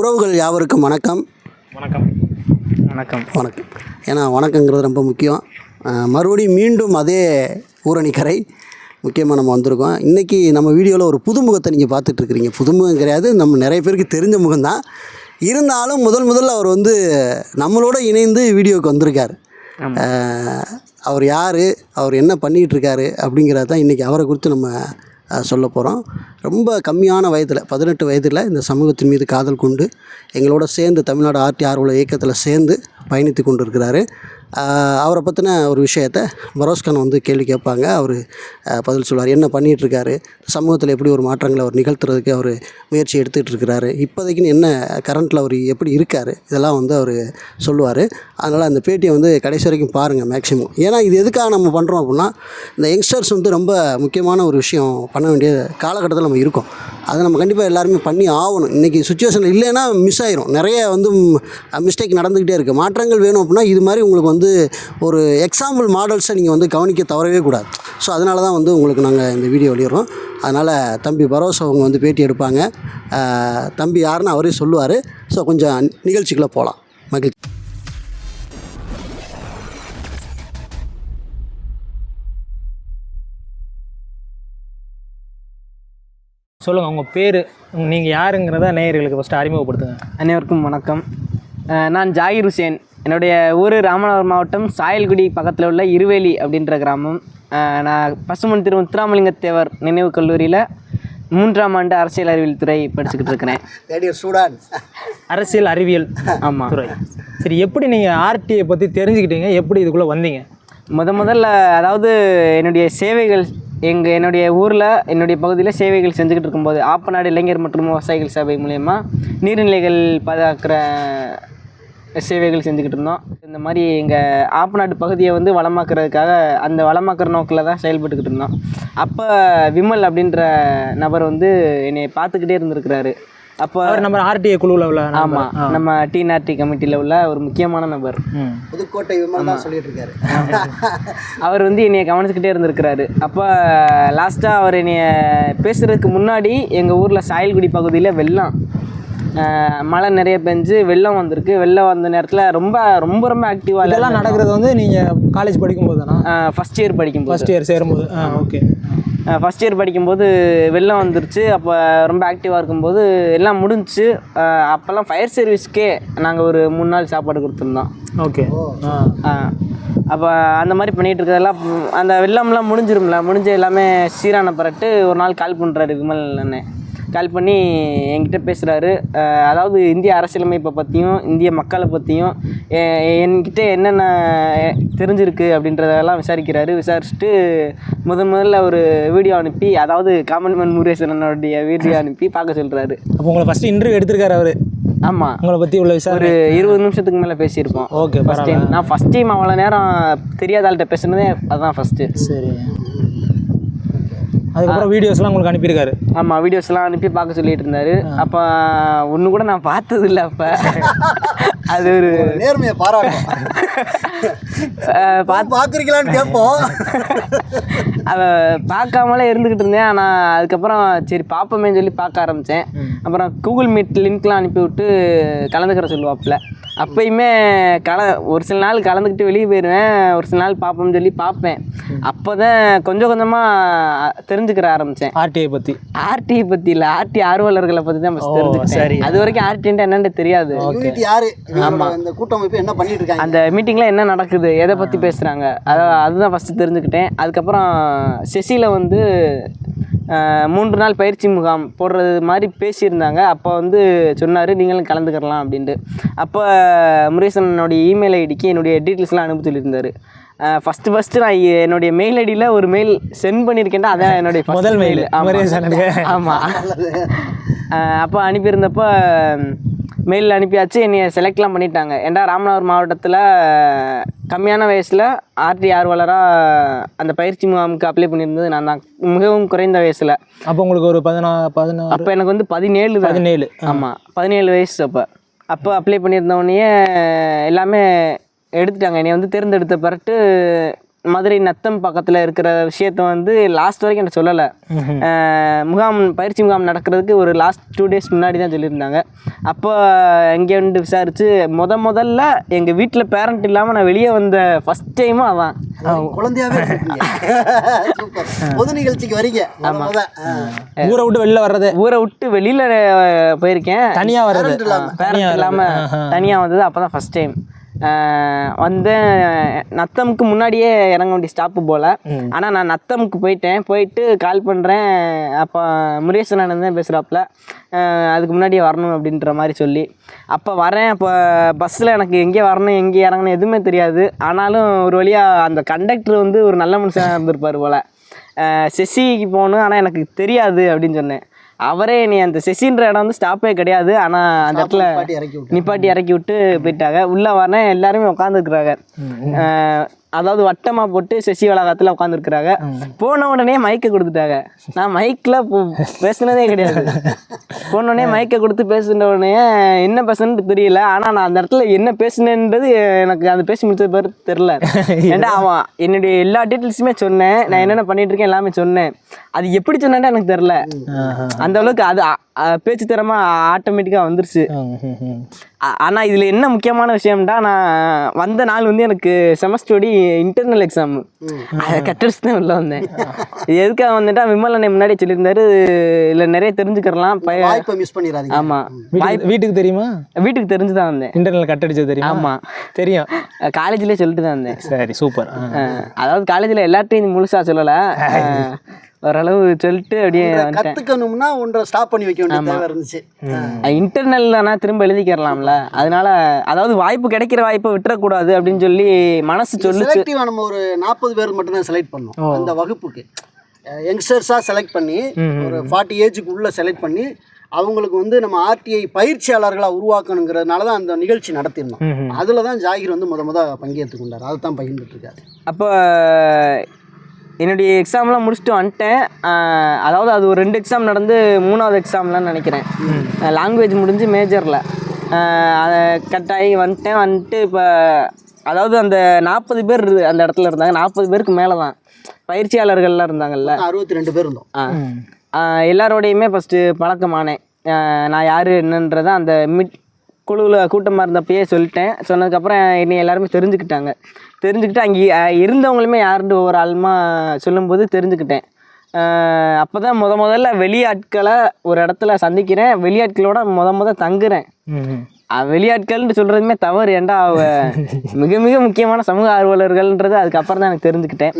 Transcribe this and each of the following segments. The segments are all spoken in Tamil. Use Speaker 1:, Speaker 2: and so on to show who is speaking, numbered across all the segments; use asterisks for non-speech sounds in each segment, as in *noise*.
Speaker 1: உறவுகள் யாவருக்கும் வணக்கம்.
Speaker 2: வணக்கம். வணக்கம்.
Speaker 1: வணக்கம். ஏன்னா வணக்கங்கிறது ரொம்ப முக்கியம். மறுபடியும் மீண்டும் அதே ஊரணிக்கரை முக்கியமாக நம்ம வந்திருக்கோம். இன்றைக்கி நம்ம வீடியோவில் ஒரு புதுமுகத்தை நீங்கள் பார்த்துட்ருக்குறீங்க. புதுமுகம் கிடையாது. நம்ம நிறைய பேருக்கு தெரிஞ்ச முகம்தான் இருந்தாலும் முதல் முதல்ல அவர் வந்து நம்மளோட இணைந்து வீடியோவுக்கு வந்திருக்கார். அவர் யார்? அவர் என்ன பண்ணிகிட்டு இருக்காரு அப்படிங்கிறத தான் இன்றைக்கி அவரை குறித்து நம்ம சொல்ல போகிறோம் ரொம்ப கம்மியான வயதில் பதினெட்டு வயதில் இந்த சமூகத்தின் மீது காதல் கொண்டு எங்களோட சேர்ந்து தமிழ்நாடு ஆர்டி ஆர்வல இயக்கத்தில் சேர்ந்து பயணித்து கொண்டு இருக்கிறாரு அவரை பற்றின ஒரு விஷயத்த பரோஸ்கான் வந்து கேள்வி கேட்பாங்க. அவர் பதில் சொல்வார். என்ன பண்ணிகிட்ருக்காரு சமூகத்தில் எப்படி ஒரு மாற்றங்களை அவர் நிகழ்த்துறதுக்கு அவர் முயற்சி எடுத்துகிட்டு இருக்கிறாரு இப்போதைக்குன்னு என்ன கரண்ட்டில் அவர் எப்படி இருக்கார்? இதெல்லாம் வந்து அவர் சொல்லுவார். அதனால் அந்த பேட்டியை வந்து கடைசி வரைக்கும் பாருங்கள் மேக்ஸிமம் ஏன்னா இது எதுக்காக நம்ம பண்ணுறோம் அப்படின்னா இந்த யங்ஸ்டர்ஸ் வந்து ரொம்ப முக்கியமான ஒரு விஷயம் பண்ண வேண்டிய காலகட்டத்தில் நம்ம இருக்கோம். அதை நம்ம கண்டிப்பாக எல்லாருமே பண்ணி ஆகணும். இன்றைக்கி சுச்சுவேஷன் இல்லைன்னா மிஸ் ஆயிரும். நிறைய வந்து மிஸ்டேக் நடந்துக்கிட்டே இருக்குது மாற்றங்கள் வேணும் அப்படின்னா இது மாதிரி உங்களுக்கு வந்து ஒரு எக்ஸாம்பிள் மாடல்ஸை நீங்கள் வந்து கவனிக்க தவறவே கூடாது. ஸோ அதனால தான் வந்து உங்களுக்கு நாங்கள் இந்த வீடியோ வெளியிடுறோம். அதனால் தம்பி பரோஸ் அவங்க வந்து பேட்டி எடுப்பாங்க. தம்பி யாருன்னு அவரே சொல்லுவார். ஸோ கொஞ்சம் நிகழ்ச்சிக்குள்ளே போகலாம் மகிழ்ச்சி.
Speaker 2: சொல்லுங்கள் உங்கள் பேர் நீங்கள் யாருங்கிறத நேயர்களுக்கு ஃபஸ்ட்டு அறிமுகப்படுத்துங்க.
Speaker 3: அனைவருக்கும் வணக்கம். நான் ஜாகிர் ஹுசேன். என்னுடைய ஊர் ராமநாதபுரம் மாவட்டம் சாயல்குடி பக்கத்தில் உள்ள இருவேலி அப்படின்ற கிராமம். நான் பசுமன் திரு முத்துராமலிங்க தேவர் நினைவு கல்லூரியில் மூன்றாம் ஆண்டு அரசியல் அறிவியல் துறை படிச்சுக்கிட்டு இருக்கிறேன்.
Speaker 1: சூடான்
Speaker 2: அரசியல் அறிவியல்
Speaker 3: ஆமாம்
Speaker 2: துறை. சரி எப்படி நீங்கள் ஆர்டிஐ பற்றி தெரிஞ்சுக்கிட்டீங்க? எப்படி இதுக்குள்ளே வந்தீங்க?
Speaker 3: முத முதல்ல அதாவது என்னுடைய சேவைகள் எங்கள் என்னுடைய ஊரில் என்னுடைய பகுதியில் சேவைகள் செஞ்சுக்கிட்டு இருக்கும்போது ஆப்பநாடு இளைஞர் மற்றும் விவசாயிகள் சபை மூலயமா நீர்நிலைகள் பாதுகாக்கிற சேவைகள் செஞ்சுக்கிட்டு இருந்தோம். இந்த மாதிரி எங்கள் ஆப்பநாடு பகுதியை வந்து வளமாக்குறதுக்காக அந்த வளமாக்குற நோக்கில் தான் செயல்பட்டுக்கிட்டு இருந்தோம். அப்போ விமல் அப்படின்ற நபர் வந்து என்னை பார்த்துக்கிட்டே இருந்திருக்கிறாரு. அப்போ
Speaker 2: அவர் நம்ம ஆர்டிஐ குழுவில் உள்ள.
Speaker 3: ஆமாம் நம்ம டிஎன்ஆர்டி கமிட்டியில் உள்ள ஒரு முக்கியமான நபர்.
Speaker 1: புதுக்கோட்டை விமல் தான் சொல்லிட்டு இருக்காரு
Speaker 3: அவர் வந்து என்னைய கவனிச்சுக்கிட்டே இருந்திருக்கிறாரு. அப்போ லாஸ்ட்டாக அவர் என்னைய பேசுகிறதுக்கு முன்னாடி எங்கள் ஊரில் சாயல்குடி பகுதியில் வெள்ளம். மழை நிறைய பெஞ்சு வெள்ளம் வந்திருக்கு. வெள்ளம் வந்த நேரத்தில் ரொம்ப ரொம்ப ரொம்ப ஆக்டிவாக
Speaker 2: இதெல்லாம் நடக்கிறது வந்து நீங்கள் காலேஜ் படிக்கும்போது தானா?
Speaker 3: ஃபஸ்ட் இயர் படிக்கும்போது.
Speaker 2: ஃபஸ்ட் இயர் சேரும்போது. ஆ ஓகே
Speaker 3: ஃபஸ்ட் இயர் படிக்கும்போது வெள்ளம் வந்துருச்சு. அப்போ ரொம்ப ஆக்டிவாக இருக்கும்போது எல்லாம் முடிஞ்சுச்சு அஹ் அப்போல்லாம் ஃபயர் சர்வீஸ்க்கே நாங்கள் ஒரு மூணு நாள் சாப்பாடு கொடுத்துருந்தோம்.
Speaker 2: ஓகே ஆ.
Speaker 3: அப்போ அந்த மாதிரி பண்ணிகிட்டு இருக்கிறதெல்லாம் அந்த வெள்ளம்லாம் முடிஞ்சிரும்ல? முடிஞ்ச எல்லாமே சீரான பிறட்டு ஒரு நாள் கால் பண்ணுறாரு விமல் அண்ணன் கால் பண்ணி என்கிட்ட பேசுகிறாரு அதாவது இந்திய அரசியலமைப்பை பற்றியும் இந்திய மக்களை பற்றியும் என்கிட்ட என்னென்ன தெரிஞ்சிருக்கு அப்படின்றதெல்லாம் விசாரிக்கிறாரு. விசாரிச்சுட்டு முதன் முதல்ல ஒரு வீடியோ அனுப்பி அதாவது காமன்மேன் முருகேசனனுடைய வீடியோ அனுப்பி பார்க்க சொல்கிறாரு
Speaker 2: அப்போ உங்களை ஃபஸ்ட்டு இன்டர்வியூ எடுத்திருக்காரு அவர்.
Speaker 3: ஆமாம்
Speaker 2: உங்களை பற்றி உள்ள
Speaker 3: ஒரு
Speaker 2: விசாரணை
Speaker 3: இருபது நிமிஷத்துக்கு மேலே பேசியிருப்போம்.
Speaker 2: ஓகே
Speaker 3: ஃபஸ்ட் டைம் நான் ஃபஸ்ட் டைம் அவ்வளோ நேரம் தெரியாத ஆள்கிட்ட பேசுனதே அதுதான் ஃபஸ்ட்டு
Speaker 2: சரி. அதுக்கப்புறம் வீடியோஸ்லாம் உங்களுக்கு அனுப்பியிருக்காரு.
Speaker 3: ஆமாம் வீடியோஸ்லாம் அனுப்பி பார்க்க சொல்லிட்டு இருந்தாரு. அப்போ ஒன்று கூட நான் பார்த்தது இல்லை அப்போ. அது ஒரு
Speaker 1: நேர்மையை பாராட்டும். பார்க்குறீங்களான்னு கேட்போம்.
Speaker 3: அவ பார்க்காமலே இருந்துக்கிட்டு இருந்தேன். ஆனால் அதுக்கப்புறம் சரி பார்ப்போமேன்னு சொல்லி பார்க்க ஆரம்பித்தேன் அப்புறம் கூகுள் மீட் லிங்க்லாம் அனுப்பி விட்டு கலந்துக்கிற சொல்லுவாப்புல. அப்பயுமே கல ஒரு சில நாள் கலந்துக்கிட்டு வெளியே போயிடுவேன் ஒரு சில நாள் பார்ப்போம்னு சொல்லி பார்ப்பேன் அப்போ தான் கொஞ்சம் கொஞ்சமாக தெரிஞ்சுக்கிற ஆரம்பித்தேன்
Speaker 2: ஆர்டிஐ பற்றி
Speaker 3: ஆர்டி பற்றி இல்லை ஆர்டி ஆர்வலர்களை பற்றி தான். தெரிஞ்சுக்கிட்டேன். அது வரைக்கும் ஆர்டின்ட்டு என்னன்னு தெரியாது.
Speaker 1: யாரு? இந்த கூட்டமைப்பு என்ன பண்ணிட்டு இருக்காங்க
Speaker 3: அந்த மீட்டிங்கில் என்ன நடக்குது எதை பற்றி பேசுகிறாங்க அதை அதுதான் ஃபஸ்ட்டு தெரிஞ்சுக்கிட்டேன். அதுக்கப்புறம் செசியில் வந்து மூன்று நாள் பயிற்சி முகாம் போடுறது மாதிரி பேசியிருந்தாங்க. அப்போ வந்து சொன்னார் நீங்களும் கலந்துக்கிறலாம் அப்படின்ட்டு. அப்போ முருகேசனோடைய இமெயில் ஐடிக்கு என்னுடைய டீட்டெயில்ஸ்லாம் அனுப்பி சொல்லியிருந்தார். ஃபஸ்ட்டு ஃபஸ்ட்டு நான் என்னுடைய மெயில் ஐடியில் ஒரு மெயில் சென்ட் பண்ணியிருக்கேன்டா அதான் என்னுடைய
Speaker 2: முதல். முருகேசனுக்கு.
Speaker 3: ஆமாம் அப்போ அனுப்பியிருந்தப்போ மெயில் அனுப்பியாச்சு. என்னைய செலக்ட்லாம் பண்ணிட்டாங்க. ஏன்டா ராமநாதபுரம் மாவட்டத்தில் கம்மியான வயசில் ஆர்டி ஆர்வலராக அந்த பயிற்சி முகாமுக்கு அப்ளை பண்ணியிருந்தது நான் தான். மிகவும் குறைந்த வயசில்.
Speaker 2: அப்போ உங்களுக்கு ஒரு பதினா பதினாறு
Speaker 3: அப்போ எனக்கு வந்து பதினேழு தான்.
Speaker 2: பதினேழு.
Speaker 3: ஆமாம் பதினேழு வயசு அப்போ. அப்போ அப்ளை பண்ணியிருந்தவொடனே எல்லாமே எடுத்துட்டாங்க. என்னை வந்து தேர்ந்தெடுத்த பிறகு மதுரை நத்தம் பக்கத்தில் இருக்கிற விஷயத்த வந்து லாஸ்ட் வரைக்கும் எனக்கு சொல்லலை. முகாம் பயிற்சி முகாம் நடக்கிறதுக்கு ஒரு லாஸ்ட் டூ டேஸ் முன்னாடி தான் சொல்லியிருந்தாங்க. அப்போ இங்கே வந்து விசாரித்து முத முதல்ல எங்கள் வீட்டில் பேரண்ட் இல்லாமல் நான் வெளியே வந்த ஃபஸ்ட் டைமும் அதான்.
Speaker 1: குழந்தையாவே பொது நிகழ்ச்சிக்கு வரீங்க. முத முத. ஆ.
Speaker 2: ஊரை விட்டு வெளில வர்றது.
Speaker 3: ஊரை விட்டு வெளியில் போயிருக்கேன்.
Speaker 2: தனியா வர்றது.
Speaker 3: பேரண்ட் இல்லாமல் தனியாக வந்தது அப்போ தான் ஃபஸ்ட் டைம் வந்தேன் நத்தமுக்கு முன்னாடியே இறங்க வேண்டிய ஸ்டாப்பு போல். ஆனால் நான் நத்தமுக்கு போயிட்டேன். போயிட்டு கால் பண்ணுறேன் அப்போ முருகேசன் அண்ணன் தான் பேசுகிறாப்புல அதுக்கு முன்னாடியே வரணும் அப்படின்ற மாதிரி சொல்லி. அப்போ வரேன். அப்போ பஸ்ஸில் எனக்கு எங்கே வரணும் எங்கே இறங்கணும் எதுவுமே தெரியாது. ஆனாலும் ஒரு வழியாக அந்த கண்டக்டர் வந்து ஒரு நல்ல மனுஷனாக இருந்திருப்பார் போல். செசிக்கு போகணும். ஆனால் எனக்கு தெரியாது அப்படின்னு சொன்னேன். அவரே நீ அந்த செசின்ற இடம் வந்து ஸ்டாப்பே கிடையாது. ஆனால் அந்த இடத்துல நிப்பாட்டி இறக்கி விட்டு போயிட்டாங்க. உள்ளே வரேன் எல்லாருமே உட்காந்துருக்குறாங்க அதாவது வட்டமாக போட்டு சசி வளாகத்தில் உட்காந்துருக்குறாங்க போன உடனே மைக்கை கொடுத்துட்டாங்க. நான் மைக்கில் பேசுனதே கிடையாது. போன உடனே மைக்கை கொடுத்து பேசுன உடனே என்ன பேசுனது தெரியல. ஆனால் நான் அந்த இடத்துல என்ன பேசுனேன்றது எனக்கு அது பேசி முடிச்ச பேர் தெரில ஏன்டா அவன் என்னுடைய எல்லா டீட்டெயில்ஸுமே சொன்னேன். நான் என்னென்ன பண்ணிட்டு இருக்கேன் எல்லாமே சொன்னேன். அது எப்படி சொன்னேன்னு எனக்கு தெரில அந்த அளவுக்கு அது பேச்சு திறமை ஆட்டோமேட்டிக்காக வந்துருச்சு. ஆ- ஆனா இதுல என்ன முக்கியமான விஷயம்டா நான் வந்த நாள் வந்து எனக்கு செமஸ்டரோடி இன்டர்னல் எக்ஸாம் அதை கட்டடிச்சு தான் உள்ள வந்தேன். எதுக்காக வந்துட்டா விமல் அண்ணன் முன்னாடி சொல்லியிருந்தாரு இல்லை நிறைய தெரிஞ்சுக்கிறலாம்
Speaker 1: வாய்ப்பை மிஸ் பண்ணிடாதீங்க.
Speaker 3: ஆமா.
Speaker 2: வீட்டுக்கு தெரியுமா?
Speaker 3: வீட்டுக்கு தெரிஞ்சு தான் வந்தேன்.
Speaker 2: இன்டர்னல் கட் அடிச்சது தெரியுமா?
Speaker 3: ஆமா.
Speaker 2: தெரியும்.
Speaker 3: காலேஜ்லேயே சொல்லிட்டு தான் வந்தேன்.
Speaker 2: சரி சூப்பர்.
Speaker 3: அதாவது காலேஜில் எல்லார்ட்டையும் முழுசா சொல்லலை. *laughs* ஓரளவு சொல்லிட்டு அப்படியே
Speaker 1: கத்துக்கணும்னா ஒன்றை ஸ்டாப் பண்ணி வைக்க வேண்டிய தேவை இருந்துச்சு
Speaker 3: இன்டர்னல் தானே திரும்ப எழுதிக்கிறலாம்ல அதனால அதாவது வாய்ப்பு கிடைக்கிற வாய்ப்பை விட்டுறக்கூடாது அப்படின்னு சொல்லி மனசு
Speaker 1: செலக்டிவா நம்ம ஒரு நாற்பது பேர் மட்டும் தான் செலக்ட் பண்ணோம் அந்த வகுப்புக்கு. யங்ஸ்டர்ஸாக செலக்ட் பண்ணி ஒரு ஃபார்ட்டி ஏஜுக்கு உள்ள செலக்ட் பண்ணி அவங்களுக்கு வந்து நம்ம ஆர்டிஐ பயிற்சியாளர்களாக உருவாக்கணுங்கிறதுனால தான் அந்த நிகழ்ச்சி நடத்திருந்தோம் அதில் தான் ஜாகிர் வந்து முத முத பங்கேற்று கொண்டார். அதை தான் பகிர்ந்துட்டு இருக்காரு.
Speaker 3: அப்போ என்னுடைய எக்ஸாம்லாம் முடிச்சுட்டு வந்துட்டேன். அதாவது அது ஒரு ரெண்டு எக்ஸாம் நடந்து மூணாவது எக்ஸாம்லாம் நினைக்கிறேன். லாங்குவேஜ் முடிஞ்சு மேஜரில் அதை கட் ஆகி வந்துட்டேன். வந்துட்டு இப்போ அதாவது அந்த நாற்பது பேர் அந்த இடத்துல இருந்தாங்க. நாற்பது பேருக்கு மேலே தான் பயிற்சியாளர்கள்லாம் இருந்தாங்கல்ல.
Speaker 1: அறுபத்தி ரெண்டு பேர் இருந்தோம்.
Speaker 3: எல்லாரோடையுமே ஃபஸ்ட்டு பழக்கமானேன். நான் யார் என்னன்றதை அந்த மிட் குழுவில் கூட்டமாக இருந்தப்பயே சொல்லிட்டேன். சொன்னதுக்கப்புறம் என்னை எல்லாருமே தெரிஞ்சுக்கிட்டாங்க. தெரிஞ்சுக்கிட்டு அங்கே இருந்தவங்களுமே யாருன்னு ஒவ்வொரு ஆளுமா சொல்லும்போது தெரிஞ்சுக்கிட்டேன். அப்போ தான் முத முதல்ல வெளியாட்களை ஒரு இடத்துல சந்திக்கிறேன். வெளியாட்களோட முத முத தங்குறேன். வெளியாட்கள்னு சொல்கிறதுமே தவறு. ஏன்டா அவ மிக மிக முக்கியமான சமூக ஆர்வலர்கள்ன்றது அதுக்கப்புறம் தான் எனக்கு தெரிஞ்சுக்கிட்டேன்.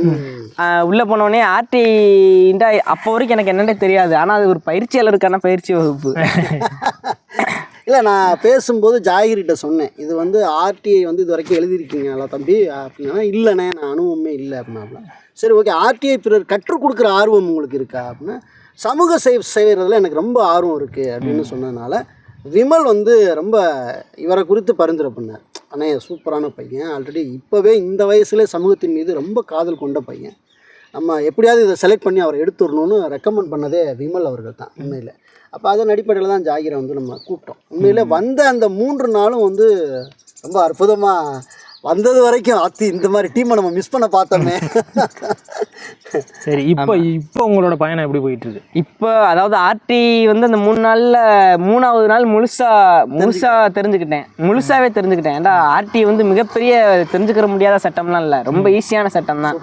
Speaker 3: உள்ள போனோடனே ஆர்டிண்டா அப்போ வரைக்கும் எனக்கு என்னன்னே தெரியாது. ஆனால் அது ஒரு பயிற்சியாளருக்கான பயிற்சி வகுப்பு. *laughs*
Speaker 1: இல்லை நான் பேசும்போது ஜாகிர்கிட்ட சொன்னேன். இது வந்து ஆர்டிஐ வந்து இது வரைக்கும் எழுதியிருக்கீங்களா தம்பி? அப்படின்னா இல்லைண்ணே நான் அனுபவமே இல்லை அப்படின்னா சரி ஓகே. ஆர்டிஐ பிறர் கற்றுக் கொடுக்குற ஆர்வம் உங்களுக்கு இருக்கா? அப்படின்னா சமூக சேவை செய்கிறதுல எனக்கு ரொம்ப ஆர்வம் இருக்குது அப்படின்னு சொன்னதுனால விமல் வந்து ரொம்ப இவரை குறித்து பரிந்துரை பண்ணார். அண்ணே சூப்பரான பையன். ஆல்ரெடி இப்போவே இந்த வயசுல சமூகத்தின் மீது ரொம்ப காதல் கொண்ட பையன். நம்ம எப்படியாவது இதை செலக்ட் பண்ணி அவரை எடுத்துடணும்னு ரெக்கமெண்ட் பண்ணதே விமல் அவர்கள் தான் உண்மையில். அப்போ அதன் அடிப்படையில் தான் ஜாகிரை வந்து நம்ம கூப்பிட்டோம். உண்மையில் வந்த அந்த மூன்று நாளும் வந்து ரொம்ப அற்புதமாக வந்தது வரைக்கும் அத்தி இந்த மாதிரி டீமை நம்ம மிஸ் பண்ண பார்த்தோமே.
Speaker 2: சரி இப்போ இப்போ உங்களோட பயணம் எப்படி போயிட்டு இருக்கு
Speaker 3: இப்போ அதாவது ஆர்டி வந்து அந்த மூணு நாளில் மூணாவது நாள் முழுசா முழுசா தெரிஞ்சுக்கிட்டேன். முழுசாவே தெரிஞ்சுக்கிட்டேன். ஏன்டா ஆர்டி வந்து மிகப்பெரிய தெரிஞ்சுக்கிற முடியாத சட்டம்லாம் இல்லை. ரொம்ப ஈஸியான சட்டம் தான்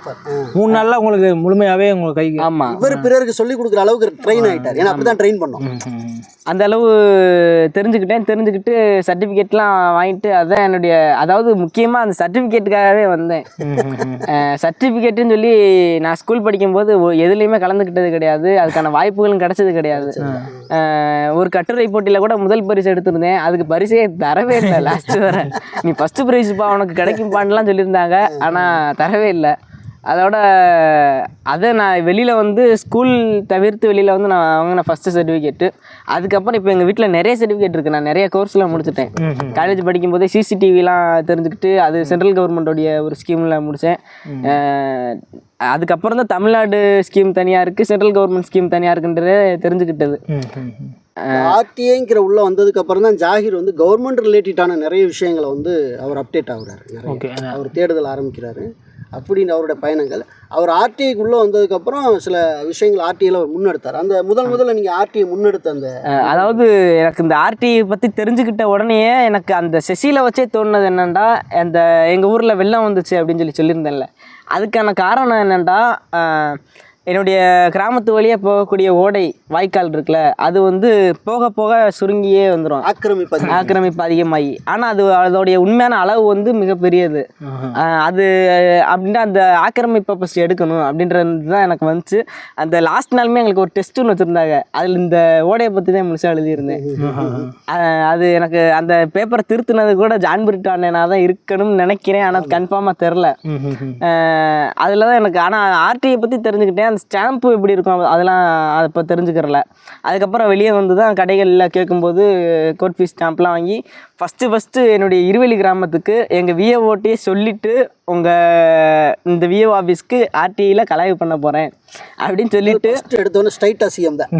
Speaker 2: மூணு நாள்ல உங்களுக்கு முழுமையாவே உங்க கைக்கு
Speaker 3: ஆமாம்
Speaker 1: இவர் பிறருக்கு சொல்லி கொடுக்குற அளவுக்கு ட்ரெயின் ஆகிட்டார் ஏன்னா அப்படி தான் ட்ரெயின் பண்ணோம்
Speaker 3: அந்த அளவு தெரிஞ்சுக்கிட்டேன். தெரிஞ்சுக்கிட்டு சர்டிஃபிகேட்லாம் வாங்கிட்டு அதான் என்னுடைய அதாவது முக்கியமாக அந்த சர்டிஃபிகேட்டுக்காகவே வந்தேன். சர்டிஃபிகேட்டுன்னு சொல்லி நான் ஸ்கூல் படிக்கும்போது எதுலேயுமே கலந்துக்கிட்டது கிடையாது. அதுக்கான வாய்ப்புகளும் கிடைச்சது கிடையாது. ஒரு கட்டுரை போட்டியில் கூட முதல் பரிசு எடுத்திருந்தேன். அதுக்கு பரிசே தரவே இல்லை லாஸ்ட் வர. நீ ஃபஸ்ட்டு ப்ரைஸ்ப்பா உனக்கு கிடைக்கும்பான்லாம் சொல்லியிருந்தாங்க. ஆனால் தரவே இல்லை. அதோட அதை நான் வெளியில் வந்து ஸ்கூல் தவிர்த்து வெளியில் வந்து நான் வாங்கின ஃபஸ்ட்டு சர்டிஃபிகேட்டு அதுக்கப்புறம் இப்போ எங்கள் வீட்டில் நிறைய சர்டிஃபிகேட் இருக்குது நான் நிறைய கோர்ஸ்லாம் முடிச்சிட்டேன். காலேஜ் படிக்கும்போதே சிசிடிவிலாம் தெரிஞ்சுக்கிட்டு அது சென்ட்ரல் கவர்மெண்ட்டோடைய ஒரு ஸ்கீமில் முடித்தேன் அதுக்கப்புறம் தான் தமிழ்நாடு ஸ்கீம் தனியாக இருக்குது சென்ட்ரல் கவர்மெண்ட் ஸ்கீம் தனியாக இருக்குன்றதே தெரிஞ்சுக்கிட்டது.
Speaker 1: ஆர்டிஐங்கிற உள்ள வந்ததுக்கு அப்புறம் தான் ஜாகிர் வந்து கவர்மெண்ட் ரிலேட்டடான நிறைய விஷயங்களை வந்து அவர் அப்டேட் ஆகுறாரு. அவர் தேடுதல் ஆரம்பிக்கிறாரு. அப்படின்னு அவருடைய பயணங்கள். அவர் ஆர்டிஐக்குள்ளே வந்ததுக்கப்புறம் சில விஷயங்கள் ஆர்டிஐயில் அவர் முன்னெடுத்தார். அந்த முதல் முதல்ல நீங்கள் ஆர்டிஐ முன்னெடுத்த அந்த
Speaker 3: அதாவது எனக்கு இந்த ஆர்டிஐ பற்றி தெரிஞ்சுக்கிட்ட உடனே எனக்கு அந்த செசியில் வச்சே தோணுனது என்னென்னா அந்த எங்கள் ஊரில் வெள்ளம் வந்துச்சு அப்படின்னு சொல்லி சொல்லியிருந்தேன்ல. அதுக்கான காரணம் என்னென்னா என்னுடைய கிராமத்து வழியாக போகக்கூடிய ஓடை வாய்க்கால் இருக்குல்ல அது வந்து போக போக சுருங்கியே வந்துடும்
Speaker 1: ஆக்கிரமிப்பது
Speaker 3: ஆக்கிரமிப்பு அதிகமாகி. ஆனால் அது அதோடைய உண்மையான அளவு வந்து மிகப்பெரியது அது அப்படின்ட்டு அந்த ஆக்கிரமிப்பை ஃபஸ்ட் எடுக்கணும் அப்படின்றது தான் எனக்கு வந்துச்சு. அந்த லாஸ்ட் நாளுமே எங்களுக்கு ஒரு டெஸ்ட் ஒன்று வச்சுருந்தாங்க. அதில் இந்த ஓடையை பற்றி தான் முழுசாக எழுதியிருந்தேன். அது எனக்கு அந்த பேப்பரை திருத்தினது கூட ஜான் பிரிட்டானா தான் இருக்கணும்னு நினைக்கிறேன். ஆனால் கன்ஃபார்மாக தெரில அதில் தான் எனக்கு ஆனால் ஆர்டிஐ பற்றி தெரிஞ்சுக்கிட்டேன். ஸ்டாம்ப்பு எப்படி இருக்கும் அதெல்லாம் அதை இப்போ தெரிஞ்சுக்கிறல. அதுக்கப்புறம் வெளியே வந்து தான் கடைகளில் கேட்கும்போது கோட் ஃபீஸ் ஸ்டாம்ப்லாம் வாங்கி ஃபஸ்ட்டு ஃபஸ்ட்டு என்னுடைய இருவெளி கிராமத்துக்கு எங்கள் விஏஓட்டியே சொல்லிவிட்டு உங்கள் இந்த விஏஓ ஆஃபீஸ்க்கு ஆர்டிஐயில் கலாய்வு பண்ண போகிறேன் அப்படின்னு சொல்லிட்டு
Speaker 1: எடுத்தோன்னே ஸ்ட்ரைட்டாக சிஎம் தான்.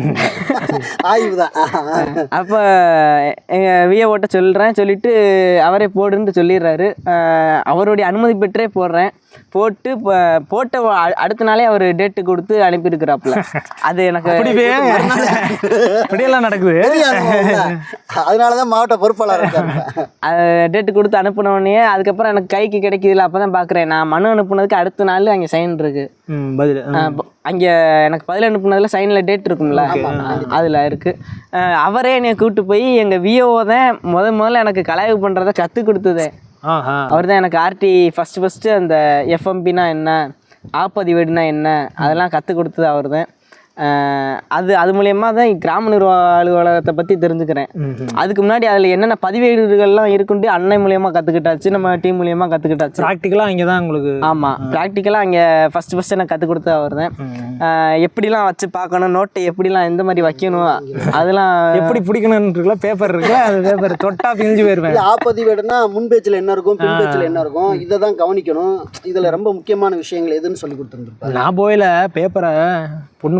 Speaker 1: ஆய்வு தான்.
Speaker 3: அப்போ எங்கள் விஏஓட்ட சொல்கிறேன் சொல்லிவிட்டு அவரே போடுன்னு சொல்லிடுறாரு. அவருடைய அனுமதி பெற்றே போடுறேன். போட்டு இப்போ போட்ட அடுத்த நாளே அவர் டேட்டு கொடுத்து அனுப்பியிருக்கிறாப்புல. அது எனக்கு
Speaker 2: அப்படியெல்லாம் நடக்குது.
Speaker 1: அதனால தான். மாவட்ட பொறுப்பாளர்
Speaker 3: டேட்டு கொடுத்து அனுப்பின உடனே அதுக்கப்புறம் எனக்கு கைக்கு கிடைக்குதுல அப்போ தான் பார்க்குறேன் நான் மனு அனுப்புனதுக்கு அடுத்த நாள் அங்கே சைன் இருக்கு.
Speaker 2: பதில்
Speaker 3: அங்கே எனக்கு பதில் அனுப்புனதுல சைனில் டேட் இருக்கும்ல. அதில் இருக்குது அவரே என்னை கூப்பிட்டு போய் எங்கள் விஓ தான் முத முதல்ல எனக்கு கலாய்வு பண்ணுறத கற்றுக் கொடுத்ததே. அவர் தான் எனக்கு ஆர்டி ஃபஸ்ட்டு ஃபஸ்ட்டு அந்த எஃப்எம்பினா என்ன ஆப்பதிவேடுனா என்ன அதெல்லாம் கற்றுக் கொடுத்தது அவர் தான் அது அது மூலயமா தான் கிராம நிர்வாக அலுவலகத்தை பற்றி தெரிஞ்சுக்கிறேன். அதுக்கு முன்னாடி அதில் என்னென்ன பதிவேடுகள்லாம் இருக்குன்ட்டு அன்னை மூலியமாக கற்றுக்கிட்டாச்சு நம்ம டீம் மூலியமாக கற்றுக்கிட்டாச்சு
Speaker 2: ப்ராக்டிக்கலாக இங்கே தான் உங்களுக்கு
Speaker 3: ஆமாம் ப்ராக்டிக்கலாக அங்கே ஃபஸ்ட்டு ஃபஸ்ட்டு எனக்கு கற்றுக் கொடுத்தது அவர் தான் எப்படிலாம் வச்சு பார்க்கணும் நோட்டை எப்படிலாம் எந்த மாதிரி வைக்கணும் அதெல்லாம்
Speaker 2: எப்படி பிடிக்கணும்னு இருக்குல்ல பேப்பர் இருக்குல்ல அந்த பேப்பர் தொட்டா பிஞ்சு போயிருவேன்.
Speaker 1: இல்ல ஆப்பதி வேடுனா முன் பேச்சில் என்ன இருக்கும் பின் பேச்சில் என்ன இருக்கும் இதை தான் கவனிக்கணும். இதில் ரொம்ப முக்கியமான விஷயங்கள் எதுன்னு சொல்லி கொடுத்துருந்துருப்பாரு.
Speaker 2: நான் போயில பேப்பரை பொண்ணு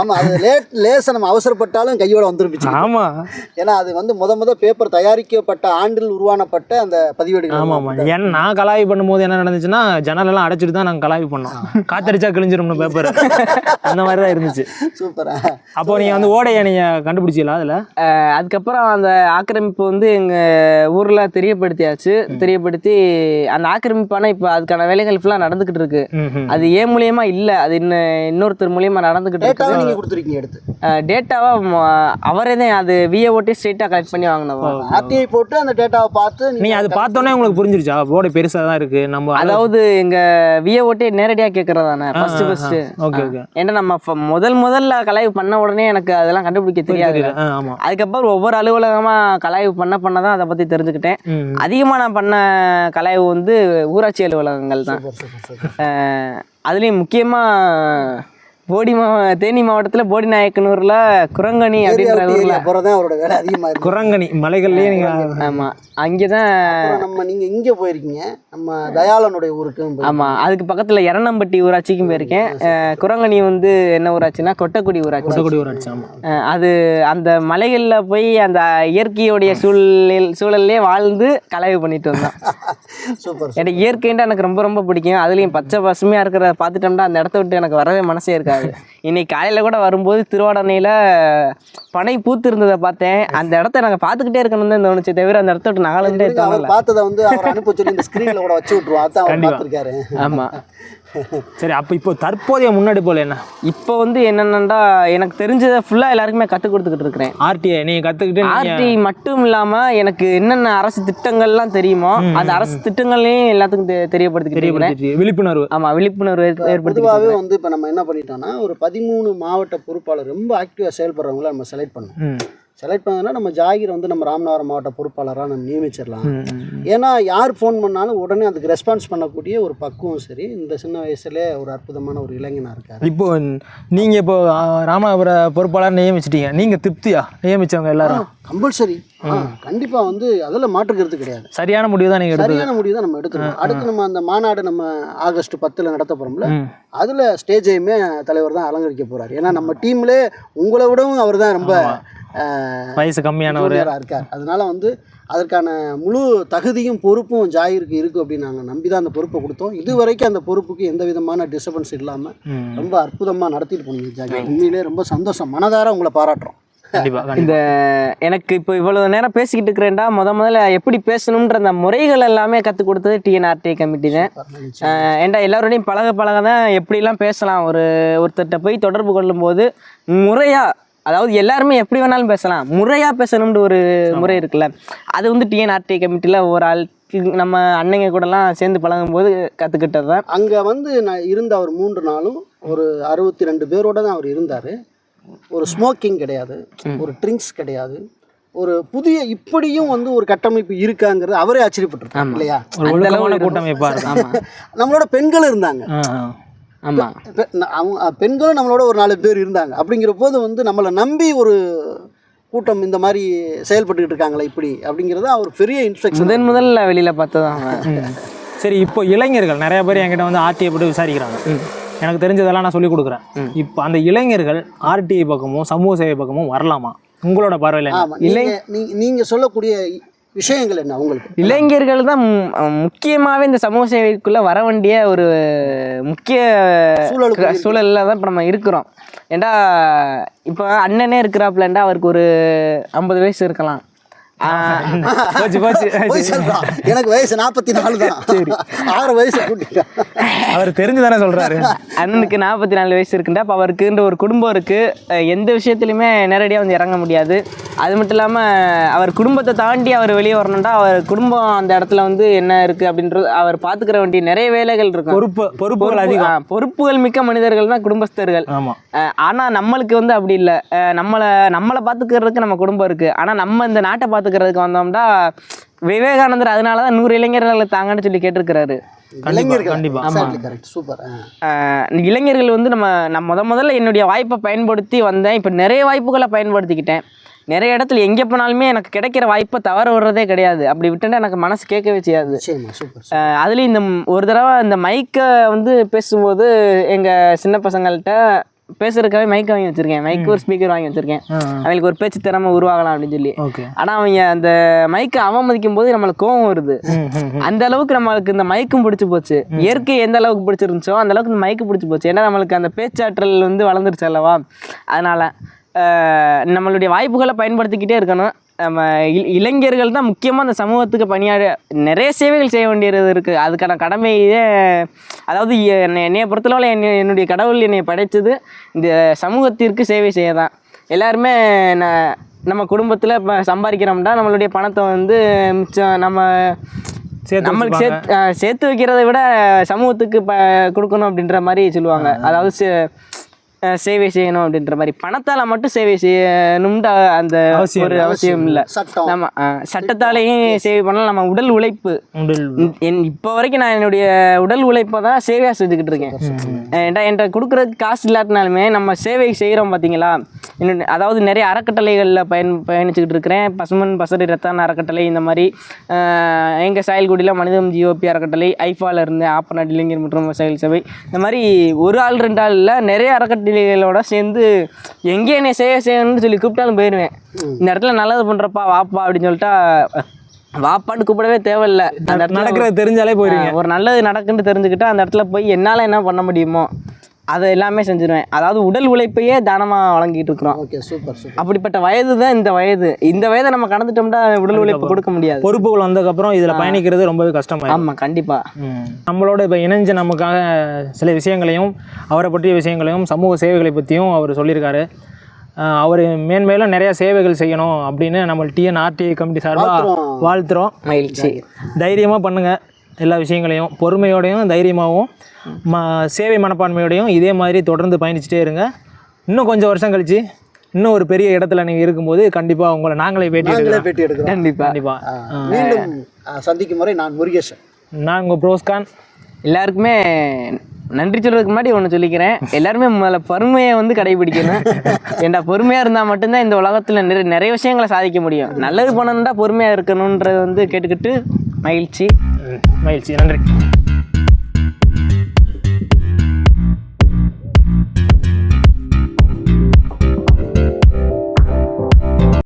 Speaker 1: ஆமாம் அது லேட் லேச நம்ம அவசரப்பட்டாலும் கையோட வந்துருந்துச்சு
Speaker 2: ஆமா.
Speaker 1: ஏன்னா அது வந்து முத முத பேப்பர் தயாரிக்கப்பட்ட ஆண்டில் உருவானப்பட்ட அந்த பதிவேடுகள்
Speaker 2: ஆமா ஆமா. ஏன்னா நான் கலாய்வு பண்ணும்போது என்ன நடந்துச்சுன்னா ஜன்னல் எல்லாம் அடைச்சிட்டு தான் நாங்கள் கலாய்வு பண்ணோம். காத்தடிச்சா கிழிஞ்சிரும்னு பேப்பர் அந்த மாதிரி தான் இருந்துச்சு.
Speaker 1: சூப்பரா.
Speaker 2: அப்போ நீங்க வந்து ஓடையை நீங்க கண்டுபிடிச்சீங்களா அதுல?
Speaker 3: அதுக்கப்புறம் அந்த ஆக்கிரமிப்பு வந்து எங்கள் ஊரில் தெரியப்படுத்தியாச்சு. தெரியப்படுத்தி அந்த ஆக்கிரமிப்பான இப்போ அதுக்கான வேலைகள் ஃபுல்லாக நடந்துக்கிட்டு இருக்கு. அது ஏன் மூலியமா இல்லை அது இன்னும் இன்னொருத்தர் மூலியமா நடந்துக்கிட்டு
Speaker 1: டேட்டாவை
Speaker 3: இருக்குது
Speaker 1: நீங்கள் கொடுத்துருக்கீங்க எடுத்து.
Speaker 3: டேட்டாவை அவரே தான் அது விஏஓட்டி ஸ்ட்ரெயிட்டாக கலெக்ட் பண்ணி வாங்கினோம்
Speaker 1: ஆர்டிஐ போட்டு அந்த டேட்டாவை பார்த்து
Speaker 2: நீங்க அது பார்த்தோன்னே உங்களுக்கு புரிஞ்சிருச்சா? ஓடை பெருசா தான் இருக்கு. நம்ம
Speaker 3: அதாவது எங்க விஏஓட்டி நேரடியாக கேட்கறதானே ஃபர்ஸ்ட் ஃபர்ஸ்ட்
Speaker 2: ஓகே ஓகே
Speaker 3: ஏன்னா நம்ம ஃப- முதல் முதல்ல கலாய்வு பண்ண உடனே எனக்கு அதெல்லாம் கண்டுபிடிக்க தெரியாது. அதுக்கப்புறம் ஒவ்வொரு அலுவலகமாக கலாய்வு பண்ண பண்ண தான் அதை பற்றி தெரிஞ்சுக்கிட்டேன்.
Speaker 2: ம்.
Speaker 3: அதிகமாக நான் பண்ண கலாய்வு வந்து ஊராட்சி அலுவலகங்கள் தான். அதுலேயும் முக்கியமாக போடி மா தேனி மாவட்டத்தில் போடி நாயக்கனூரில் குரங்கணி அப்படின்ற ஊரில்.
Speaker 1: அப்புறம் தான் அவரோட வேலை அதிகமாக
Speaker 2: குரங்கணி மலைகள்லயே நீங்க
Speaker 3: ஆமாம் அங்கே தான்
Speaker 1: நம்ம நீங்கள் இங்கே போயிருக்கீங்க நம்ம தயாளனுடைய போயிருக்கீங்க.
Speaker 3: ஆமாம் அதுக்கு பக்கத்தில் எரணம்பட்டி ஊராட்சிக்கும் போயிருக்கேன். குரங்கணி வந்து என்ன ஊராட்சினா கொட்டக்குடி ஊராட்சி.
Speaker 2: கொட்டக்குடி
Speaker 3: அஹ் அது அந்த மலைகளில் போய் அந்த இயற்கையுடைய சூழலில் சூழல்லே வாழ்ந்து கலாய்வு பண்ணிட்டு வந்தோம் *laughs*
Speaker 1: சூப்பர்
Speaker 3: எனக்கு இயற்கைன்ட்டு எனக்கு ரொம்ப ரொம்ப பிடிக்கும். அதுலேயும் பச்சை பசுமையாக இருக்கிறத பார்த்துட்டோம்னா அந்த இடத்த விட்டு எனக்கு வரவே மனசே இருக்காது. இன்னைக்கு காலையில் கூட வரும்போது திருவாடனையில் பனை பூத்து இருந்ததை பார்த்தேன் அந்த இடத்த நாங்கள் பார்த்துக்கிட்டே இருக்கணும் தான் தோணுச்சு தவிர அந்த இடத்த விட்டு தோணல.
Speaker 1: பார்த்ததை வந்து அனுப்ப சொல்லி இந்த ஸ்க்ரீனில் கூட வச்சு விட்ருவோம் அதான். பார்த்துருக்காரு.
Speaker 3: ஆமாம்
Speaker 2: சரி அப்போ இப்போ தற்போதைய முன்னாடி போல என்ன?
Speaker 3: இப்போ வந்து என்னென்னண்டா எனக்கு தெரிஞ்சதை ஃபுல்லாக எல்லாருக்குமே கற்றுக் கொடுத்துக்கிட்டு இருக்கிறேன்.
Speaker 2: ஆர்டிஐ நீங்க கத்துக்கிட்டு நீங்க
Speaker 3: ஆர்டி மட்டும் இல்லாமல் எனக்கு என்னென்ன அரசு திட்டங்கள்லாம் தெரியுமோ அந்த அரசு திட்டங்களையும் எல்லாத்துக்கும்
Speaker 2: தெரியப்படுத்தி விழிப்புணர்வு.
Speaker 3: ஆமாம் விழிப்புணர்வு ஏற்ப- ஏற்படுத்தி
Speaker 1: வந்து இப்போ நம்ம என்ன பண்ணிட்டோம்னா ஒரு பதிமூணு மாவட்ட பொறுப்பாளர் ரொம்ப ஆக்டிவாக செயல்படுறவங்கள நம்ம செலக்ட் பண்ணணும்.
Speaker 2: ம்.
Speaker 1: செலக்ட் பண்ணதுனா நம்ம ஜாகிர் வந்து நம்ம ராமநாதபுரம் மாவட்ட பொறுப்பாளராக நம்ம நியமிச்சிடலாம். ஏன்னா யார் ஃபோன் பண்ணாலும் உடனே அதுக்கு ரெஸ்பான்ஸ் பண்ணக்கூடிய ஒரு பக்குவம் சரி. இந்த சின்ன வயசுல ஒரு அற்புதமான ஒரு இளைஞனாக இருக்காரு.
Speaker 2: இப்போ நீங்க இப்போ ஆ, ராமநாதபுர பொறுப்பாளர் நியமிச்சிட்டீங்க. நீங்க திருப்தியா நியமிச்சவங்க எல்லாரும்?
Speaker 1: கம்பல்சரி கண்டிப்பாக வந்து அதில் மாற்றுக்கிறது கிடையாது.
Speaker 2: சரியான முடிவு தான் நீங்க எடுத்தது.
Speaker 1: சரியான முடிவு தான் நம்ம எடுத்துக்கணும். அடுத்து நம்ம அந்த மாநாடு நம்ம ஆகஸ்ட் பத்தில் நடத்த போகிறோம்ல. அதில் ஸ்டேஜையுமே தலைவர் தான் அலங்கரிக்க போகிறார் ஏன்னா நம்ம டீம்லே உங்களை விடவும் அவர் தான் ரொம்ப
Speaker 2: வயசு கம்மியானவர்
Speaker 1: இருக்கார். அதனால வந்து அதற்கான முழு தகுதியும் பொறுப்பும் ஜாயிருக்கு இருக்குது அப்படின்னு நாங்கள் நம்பி தான் அந்த பொறுப்பை கொடுத்தோம். இது வரைக்கும் அந்த பொறுப்புக்கு எந்த விதமான டிஸ்டர்பன்ஸ் இல்லாமல். ரொம்ப அற்புதமாக நடத்திட்டு போனீங்க ஜாகி. உண்மையிலே ரொம்ப சந்தோஷம். மனதார உங்களை பாராட்டுறோம்.
Speaker 3: இந்த எனக்கு இப்போ இவ்வளவு நேரம் பேசிக்கிட்டு இருக்கிறேன்டா. முத முதல்ல எப்படி பேசணுன்ற அந்த முறைகள் எல்லாமே கற்றுக் கொடுத்தது டிஎன்ஆர்டி கமிட்டி தான். ஏன்டா எல்லாரோடையும் பழக பழக தான் எப்படிலாம் பேசலாம்? ஒரு ஒருத்தர்கிட்ட போய் தொடர்பு கொள்ளும்போது முறையாக அதாவது எல்லாருமே எப்படி வேணாலும் பேசலாம். முறையாக பேசணும்னு ஒரு முறை இருக்குல்ல. அது வந்து டிஎன்ஆர்டி கமிட்டியில் ஒரு ஆள் நம்ம அன்னைங்க கூடலாம் சேர்ந்து பழகும்போது கற்றுக்கிட்டது தான்
Speaker 1: அங்கே வந்து நான் இருந்த அவர் மூன்று நாளும் ஒரு அறுபத்தி ரெண்டு பேரோட தான் அவர் இருந்தார். ஒரு ஸ்மோக்கிங் கிடையாது ஒரு ட்ரிங்க்ஸ் கிடையாது. ஒரு புதிய இப்படியும் வந்து ஒரு கட்டமைப்பு இருக்காங்கிறது அவரே ஆச்சரியப்பட்டிருக்காங்க இல்லையா?
Speaker 2: கூட்டமைப்பா
Speaker 1: நம்மளோட பெண்கள் இருந்தாங்க.
Speaker 3: ஆமாம்
Speaker 1: அவங்க பெண்களும் நம்மளோட ஒரு நாலு பேர் இருந்தாங்க. அப்படிங்கிற போது வந்து நம்மளை நம்பி ஒரு கூட்டம் இந்த மாதிரி செயல்பட்டுக்கிட்டு இருக்காங்களா இப்படி அப்படிங்கிறது அவர் பெரிய இன்ஸ்ட்ரக்ஷன்
Speaker 3: முதன் முதல்ல வெளியில் பார்த்ததான்.
Speaker 2: சரி இப்போ இளைஞர்கள் நிறைய பேர் என்கிட்ட வந்து ஆர்டிஐ பற்றி விசாரிக்கிறாங்க. எனக்கு தெரிஞ்சதெல்லாம் நான் சொல்லி கொடுக்குறேன். இப்போ அந்த இளைஞர்கள் ஆர்டிஐ பக்கமும் சமூக சேவை பக்கமும் வரலாமா? உங்களோட பார்வையில்?
Speaker 1: ஆமாம் நீங்கள் சொல்லக்கூடிய விஷயங்கள் என்ன உங்களுக்கு?
Speaker 3: இளைஞர்கள் தான் முக்கியமாகவே இந்த சமூக சேவைக்குள்ளே வர வேண்டிய ஒரு முக்கிய சூழல்ல தான் இப்போ நம்ம இருக்கிறோம். ஏண்டா இப்போ அண்ணனே இருக்கிறாப்புலண்டா அவருக்கு ஒரு ஐம்பது வயசு இருக்கலாம்.
Speaker 2: போச்சு போச்சு. *laughs*
Speaker 1: எனக்கு வயசு நாற்பத்தி நாலு தான் ஆறு வயசு
Speaker 2: அவர் தெரிஞ்சு தானே சொல்றாரு.
Speaker 3: அண்ணனுக்கு நாற்பத்தி நாலு வயசு இருக்குண்டா அப்போ அவருக்குன்ற ஒரு குடும்பம் இருக்குது எந்த விஷயத்துலையுமே நேரடியாக வந்து இறங்க முடியாது. அது மட்டும் இல்லாமல் அவர் குடும்பத்தை தாண்டி அவர் வெளியே வரணும்டா அவர் குடும்பம் அந்த இடத்துல வந்து என்ன இருக்குது அப்படின்றது அவர் பார்த்துக்கிற வேண்டிய நிறைய வேலைகள் இருக்கும்.
Speaker 2: பொறுப்பு பொறுப்புகள்
Speaker 3: பொறுப்பு-
Speaker 2: அதிகம்.
Speaker 3: பொறுப்புகள் மிக்க மனிதர்கள் தான் குடும்பஸ்தர்கள்.
Speaker 2: ஆமா.
Speaker 3: அஹ் ஆனா நம்மளுக்கு வந்து அப்படி இல்லை. நம்மளை நம்மளை பார்த்துக்கிறதுக்கு நம்ம குடும்பம் இருக்கு. ஆனா நம்ம இந்த நாட்டை பார்த்துக்கிறதுக்கு வந்தோம்னா விவேகானந்தர் அதனால தான் நூறு இளைஞர்களை தாங்கன்னு சொல்லி கேட்டிருக்கிறாரு.
Speaker 1: இளைஞர்கள்.
Speaker 2: கண்டிப்பா.
Speaker 1: கரெக்ட் சூப்பர்
Speaker 3: அஹ் இளைஞர்கள் வந்து நம்ம நான் முத முதல்ல என்னுடைய வாய்ப்பை பயன்படுத்தி வந்தேன். இப்போ நிறைய வாய்ப்புகளை பயன்படுத்திக்கிட்டேன். நிறைய இடத்துல எங்கே போனாலுமே எனக்கு கிடைக்கிற வாய்ப்பை தவற விடுறதே கிடையாது. அப்படி விட்டுட்டா எனக்கு மனசு கேட்கவே செய்யாது. அதுலேயும் இந்த ஒரு தடவை இந்த மைக்கை வந்து பேசும்போது எங்கள் சின்ன பசங்கள்கிட்ட பேசுறதுக்காகவே மைக் வாங்கி வச்சிருக்கேன். மைக்கு ஒரு ஸ்பீக்கர் வாங்கி வச்சிருக்கேன். அவங்களுக்கு ஒரு பேச்சு திறமை உருவாகலாம் அப்படின்னு சொல்லி. ஆனால் அவங்க அந்த மைக்கை அவமதிக்கும் போது நம்மளுக்கு கோவம் வருது. அந்த அளவுக்கு நம்மளுக்கு இந்த மைக்கும் பிடிச்சி போச்சு. இயற்கை எந்த அளவுக்கு பிடிச்சிருந்துச்சோ அந்த அளவுக்கு இந்த மைக்கு பிடிச்சி போச்சு. ஏன்னா நம்மளுக்கு அந்த பேச்சாற்றல் வந்து வளர்ந்துருச்சு அல்லவா? அதனால நம்மளுடைய வாய்ப்புகளை பயன்படுத்திக்கிட்டே இருக்கணும். நம்ம இ- இளைஞர்கள் தான் முக்கியமாக அந்த சமூகத்துக்கு பணியாட நிறைய சேவைகள் செய்ய வேண்டியது இருக்குது அதுக்கான கடமையே அதாவது என்னை என்னைய பொறுத்தளவில் என்னை என்னுடைய கடவுள் என்னை படைச்சது இந்த சமூகத்திற்கு சேவை செய்ய தான் எல்லாருமே நம்ம குடும்பத்தில் இப்போ சம்பாதிக்கிறோம்னா நம்மளுடைய பணத்தை வந்து மிச்சம் நம்ம நம்மளுக்கு சேர்த்து சேர்த்து வைக்கிறதை விட சமூகத்துக்கு ப கொடுக்கணும் அப்படின்ற மாதிரி சொல்லுவாங்க. அதாவது சேவை செய்யணும் அப்படின்ற மாதிரி. பணத்தால் மட்டும் சேவை செய்யணும்ன்ற அந்த
Speaker 2: அவசியம்
Speaker 3: ஒரு அவசியம் இல்லை. நம்ம சட்டத்தாலேயும் சேவை பண்ணலாம். நம்ம உடல் உழைப்பு.
Speaker 2: உடல்
Speaker 3: என்- இப்போ வரைக்கும் நான் என்னுடைய உடல் உழைப்பை தான் சேவையாக செஞ்சுக்கிட்டு இருக்கேன். ஏன்டா என்கிட்ட கொடுக்குறதுக்கு காசு இல்லாட்டினாலுமே நம்ம சேவை செய்கிறோம் பார்த்தீங்களா என்னுடைய அதாவது நிறைய அறக்கட்டளைகளில் பயன் பயணிச்சுக்கிட்டு இருக்கிறேன். பசுமன் பசரி ரத்தான் அறக்கட்டளை இந்த மாதிரி. எங்கள் சாயல்குடியில் மனிதம் ஜிஓபி அறக்கட்டளை ஐஃபால இருந்து ஆப்பநாடு இளைஞர் மற்றும் செயல் சபை இந்த மாதிரி ஒரு ஆள் ரெண்டு ஆள் இல்லை நிறைய அறக்கட்டளைகளோட சேர்ந்து எங்கே என்னை சேவை செய்யணும்னு சொல்லி கூப்பிட்டாலும் போயிடுவேன் இந்த இடத்துல நல்லது பண்ணுறப்பா வாப்பா அப்படின்னு சொல்லிட்டா வாப்பான்னு கூப்பிடவே தேவையில்ல. அந்த இடத்துல
Speaker 2: நடக்கிறது தெரிஞ்சாலே போயிருவீங்க.
Speaker 3: ஒரு நல்லது நடக்குன்னு தெரிஞ்சுக்கிட்டா அந்த இடத்துல போய் என்னால் என்ன பண்ண முடியுமோ அதை எல்லாமே செஞ்சிருவேன். அதாவது உடல் உழைப்பையே தானமாக வழங்கிட்டு இருக்கிறோம்.
Speaker 1: Okay super super.
Speaker 3: அப்படிப்பட்ட வயது தான் இந்த வயது. இந்த வயதை நம்ம கடந்துட்டோம்னா உடல் உழைப்பு கொடுக்க முடியாது.
Speaker 2: பொறுப்புகள் வந்ததுக்கப்புறம் இதுல பயணிக்கிறது ரொம்பவே கஷ்டமாயிடும்.
Speaker 3: ஆமாம் கண்டிப்பாக.
Speaker 2: நம்மளோட இப்போ இணைஞ்ச நமக்காக சில விஷயங்களையும் அவரை பற்றிய விஷயங்களையும் சமூக சேவைகளை பற்றியும் அவர் சொல்லியிருக்காரு. அவர் மேன்மேலும் நிறைய சேவைகள் செய்யணும் அப்படின்னு நம்ம டிஎன் ஆர்டிஐ கமிட்டி சார்பாக
Speaker 1: வாழ்த்துறோம்.
Speaker 2: வாழ்த்துறோம்.
Speaker 3: மகிழ்ச்சி.
Speaker 2: தைரியமாக பண்ணுங்கள் எல்லா விஷயங்களையும் பொறுமையோடையும் தைரியமாகவும் ம சேவை மனப்பான்மையோடையும் இதே மாதிரி தொடர்ந்து பயணிச்சுட்டே இருங்க. இன்னும் கொஞ்சம் வருஷம் கழிச்சு இன்னும் ஒரு பெரிய இடத்துல நீங்கள் இருக்கும்போது கண்டிப்பாக உங்களை நாங்களே பேட்டி
Speaker 1: நாங்களே
Speaker 2: எடுக்கலாம்
Speaker 1: பேட்டி எடுக்கிறோம்.
Speaker 3: கண்டிப்பாக
Speaker 2: கண்டிப்பாக
Speaker 1: மீண்டும் சந்திக்கும் முறை நான் முருகேசன்.
Speaker 2: நான் உங்கள் ப்ரோஸ்கான்
Speaker 3: எல்லாருக்குமே நன்றி சொல்றதுக்கு முன்னாடி ஒன்று சொல்லிக்கிறேன். எல்லாருமே முதல்ல பொறுமையை வந்து கடைபிடிக்கணும். *laughs* ஏன்டா பொறுமையாக இருந்தால் மட்டும்தான் இந்த உலகத்தில் நிறைய நிறைய விஷயங்களை சாதிக்க முடியும். நல்லது பண்ணணும்டா பொறுமையாக இருக்கணுன்றது வந்து கேட்டுக்கிட்டு மகிழ்ச்சி
Speaker 2: மகிழ்ச்சி நன்றி